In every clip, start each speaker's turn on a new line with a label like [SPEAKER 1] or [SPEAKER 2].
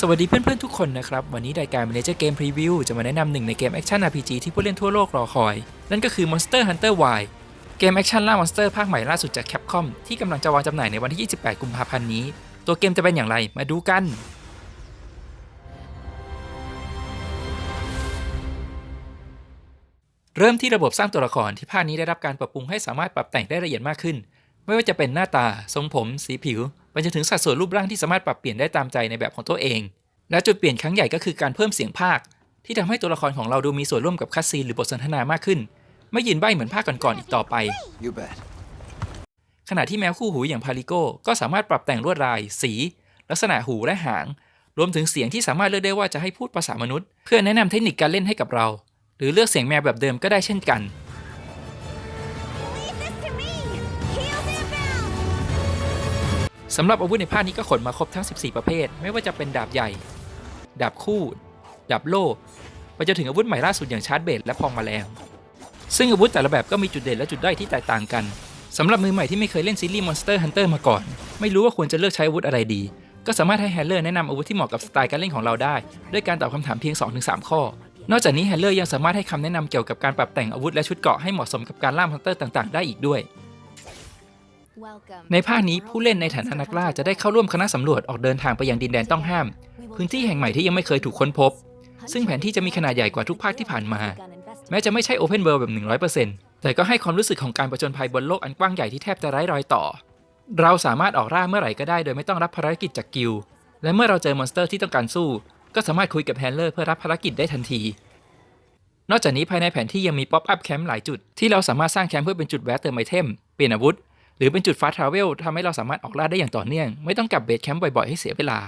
[SPEAKER 1] สวัสดีเพื่อนๆทุกคนนะครับ วันนี้รายการ Manager Game Preview จะมาแนะนำหนึ่งในเกมแอคชั่น RPG ที่ผู้เล่นทั่วโลกรอคอย นั่นก็คือ Monster Hunter Y เกมแอคชั่นล่ามอนสเตอร์ภาคใหม่ล่าสุดจาก Capcom ที่กำลังจะวางจำหน่ายในวันที่ 28 กุมภาพันธ์นี้ ตัวเกมจะเป็นอย่างไรมาดูกัน เริ่มที่ระบบสร้างตัวละครที่ภาคนี้ได้รับการปรับปรุงให้สามารถปรับแต่งได้ละเอียดมากขึ้น ไม่ว่าจะเป็นหน้าตา ทรงผม สีผิว ไปจนถึงสัดส่วนรูปร่างที่สามารถปรับเปลี่ยนได้ตามใจในแบบของตัวเอง และจุดเปลี่ยนครั้งใหญ่ก็คือการเพิ่มเสียงภาค ที่ทำให้ตัวละครของเราดูมีส่วนร่วมกับคัสซีนหรือบทสนทนามากขึ้น ไม่ยืนใบ้เหมือนภาคก่อนๆอีกต่อไป ขณะที่แมวคู่หูอย่างพาริโกก็สามารถปรับแต่งลวดลาย สี ลักษณะหูและหาง รวมถึงเสียงที่สามารถเลือกได้ว่าจะให้พูดภาษามนุษย์ เพื่อแนะนำเทคนิคการเล่นให้กับเรา หรือเลือกเสียงแมวแบบเดิมก็ได้เช่นกัน สำหรับอาวุธในภาคนี้ก็ขนมาครบทั้ง 14 ประเภท ไม่ว่าจะเป็นดาบใหญ่ ดาบคู่ ดาบโล่ไปจนถึงอาวุธใหม่ล่าสุดอย่างชาร์จเบลและพองมาแมลงซึ่งอาวุธแต่ละแบบก็มีจุดเด่นและจุดด้อยที่แตกต่างกันสำหรับมือใหม่ที่ไม่เคยเล่นซีรีส์ Monster Hunter มาก่อน ไม่รู้ว่าควรจะเลือกใช้อาวุธอะไรดี ก็สามารถให้แฮนเลอร์แนะนำอาวุธที่เหมาะกับสไตล์การเล่นของเราได้ ด้วยการตอบคำถามเพียง 2-3 ข้อ นอกจากนี้แฮนเลอร์ยังสามารถให้คำแนะนำเกี่ยวกับการปรับแต่งอาวุธและชุดเกราะให้เหมาะสมกับการล่าฮันเตอร์ต่างๆ ได้อีกด้วย ในภาคนี้ผู้เล่นในฐานะนักล่าจะได้เข้าร่วมคณะสำรวจออกเดินทางไปยังดินแดนต้องห้าม พื้นที่แห่งใหม่ที่ยังไม่เคยถูกค้นพบ ซึ่งแผนที่จะมีขนาดใหญ่กว่าทุกภาคที่ผ่านมา แม้จะไม่ใช่ Open World แบบ 100%แต่ก็ให้ความรู้สึกของการประจนภัยบนโลกอันกว้างใหญ่ที่แทบจะไร้รอยต่อ เราสามารถออกล่าเมื่อไหร่ก็ได้โดยไม่ต้องรับภารกิจจากกิลด์และเมื่อเราเจอมอนสเตอร์ที่ต้องการสู้ ก็สามารถคุยกับแฮนเลอร์เพื่อรับภารกิจได้ทันที นอกจากนี้ภายในแผนที่ยังมีป๊อปอัพแคมป์หลายจุดที่เราสามารถสร้างแคมป์เพื่อเป็นจุดแวะเติมไอเทม เปลี่ยนอาวุธ หรือเป็นจุดฟาสต์ทราเวลทำให้เราสามารถออกล่าได้อย่างต่อเนื่อง ไม่ต้องกลับเบสแคมป์บ่อยๆ ให้เสียเวลา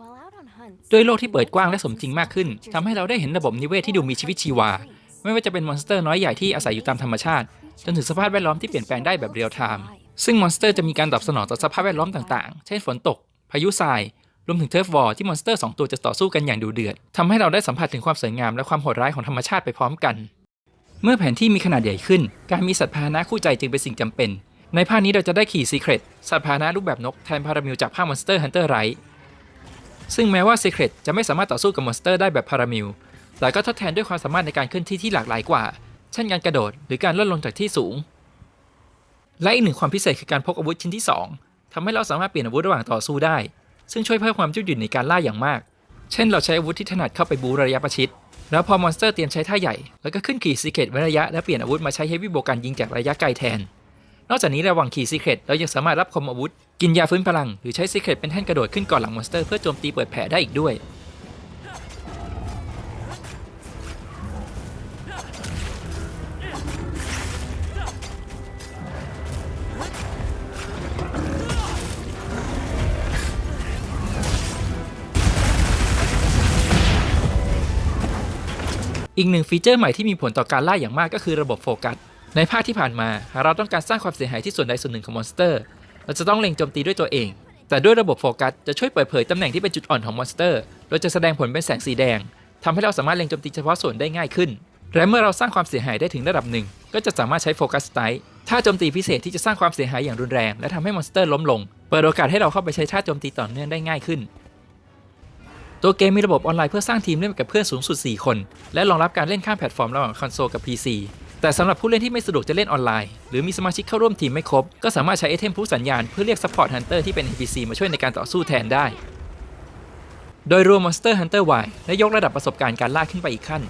[SPEAKER 2] While out on hunts,
[SPEAKER 1] ด้วยโลกที่เปิดกว้างและสมจริงมากขึ้นทำให้เราได้เห็นระบบนิเวศที่ดูมีชีวิตชีวา ไม่ว่าจะเป็นมอนสเตอร์น้อยใหญ่ที่อาศัยอยู่ตามธรรมชาติ จนถึงสภาพแวดล้อมที่เปลี่ยนแปลงได้แบบเรียลไทม์ ซึ่งมอนสเตอร์จะมีการตอบสนองต่อสภาพแวดล้อมต่างๆ เช่นฝนตก พายุทราย รวมถึงเทิร์ฟวอร์ที่มอนสเตอร์สองตัวจะต่อสู้กันอย่างดุเดือดทำให้เราได้สัมผัสถึงความสวยงามและความโหดร้ายของธรรมชาติไปพร้อมกัน เมื่อแผนที่มีขนาดใหญ่ขึ้น การมีสัตว์พาหนะคู่ใจจึงเป็นสิ่งจำเป็น ในภาคนี้เราจะได้ขี่ซีเครตสัตว์พาหนะรูปแบบนกแทนพารามิลจากภาคมอนสเตอร์ฮันเตอร์ไรซึ่งแม้ว่า Secret จะไม่สามารถต่อสู้กับมอนสเตอร์ได้แบบพารามิลแต่ก็ทดแทนด้วยความสามารถในการเคลื่อนที่ที่หลากหลายกว่า เช่นการกระโดดหรือการล่นลงจากที่สูง และอีกหนึ่งความพิเศษคือการพกอาวุธชิ้นที่ 2ทำให้เราสามารถเปลี่ยนอาวุธระหว่างต่อสู้ได้ ซึ่งช่วยเพิ่มความยืดหยุ่นในการล่าอย่างมาก เช่น เราใช้อาวุธที่ถนัดเข้าไปบูระยะประชิด แล้วพอมอนสเตอร์เตรียมใช้ท่าใหญ่ แล้วก็ขึ้นขี่ Secret ไว้ระยะ และเปลี่ยนอาวุธมาใช้เฮฟวี่โบกันยิงจากระยะไกลแทน นอกจากนี้ระหว่างขี่ Secret เรายังสามารถรับคมอาวุธ กินยาฟื้นพลัง หรือใช้ Secret เป็นแท่นกระโดดขึ้นก่อนหลังมอนสเตอร์เพื่อโจมตีเปิดแผลได้อีกด้วย อีกหนึ่งฟีเจอร์ใหม่ที่มีผลต่อการล่าอย่างมากก็คือระบบโฟกัส ในภาคที่ผ่านมาหากเราต้องการสร้างความเสียหายที่ส่วนใดส่วนหนึ่งของมอนสเตอร์ เราจะต้องเล็งโจมตีด้วยตัวเอง แต่ด้วยระบบโฟกัสจะช่วยเปิดเผยตำแหน่งที่เป็นจุดอ่อนของมอนสเตอร์ โดยจะแสดงผลเป็นแสงสีแดงทำให้เราสามารถเล็งโจมตีเฉพาะส่วนได้ง่ายขึ้น และเมื่อเราสร้างความเสียหายได้ถึงระดับหนึ่ง ก็จะสามารถใช้โฟกัสไตท่าโจมตีพิเศษที่จะสร้างความเสียหายอย่างรุนแรงและทำให้มอนสเตอร์ล้มลง เปิดโอกาสให้เราเข้าไปใช้ท่าโจมตีต่อเนื่องได้ง่ายขึ้น ตัวเกมมีระบบออนไลน์เพื่อสร้างทีมเล่นกับเพื่อนสูงสุด 4 คน และรองรับการเล่นข้ามแพลตฟอร์มระหว่างคอนโซลกับ PC แต่สำหรับผู้เล่นที่ไม่สะดวกจะเล่นออนไลน์ หรือมีสมาชิกเข้าร่วมทีมไม่ครบ ก็สามารถใช้ไอเทมผู้สัญญาณเพื่อเรียกซัพพอร์ตฮันเตอร์ที่เป็น NPC มาช่วยในการต่อสู้แทนได้ โดยรวม Monster Hunter Y ได้ยกระดับประสบการณ์การล่าขึ้นไปอีกขั้น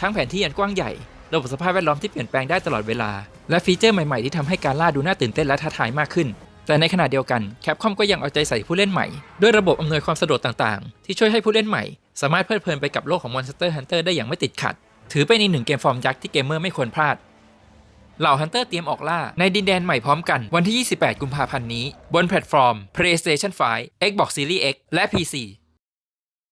[SPEAKER 1] ทั้งแผนที่อันกว้างใหญ่ระบบสภาพแวดล้อมที่เปลี่ยนแปลงได้ตลอดเวลา และฟีเจอร์ใหม่ๆที่ทำให้การล่าดูน่าตื่นเต้นและท้าทายมากขึ้น แต่ในขณะเดียวกัน Capcom ก็ยังเอาใจใส่ผู้เล่นใหม่ ด้วยระบบอำนวยความสะดวกต่างๆ ที่ช่วยให้ผู้เล่นใหม่ สามารถเพลิดเพลินไปกับโลกของ Monster Hunter ได้อย่างไม่ติดขัด ถือเป็นอีกหนึ่งเกมฟอร์มยักษ์ที่เกมเมอร์ไม่ควรพลาดเหล่าฮันเตอร์เตรียมออกล่า ในดินแดนใหม่พร้อมกันวันที่ 28 กุมภาพันธ์นี้ บนแพลตฟอร์ม PlayStation 5 Xbox Series X และ PC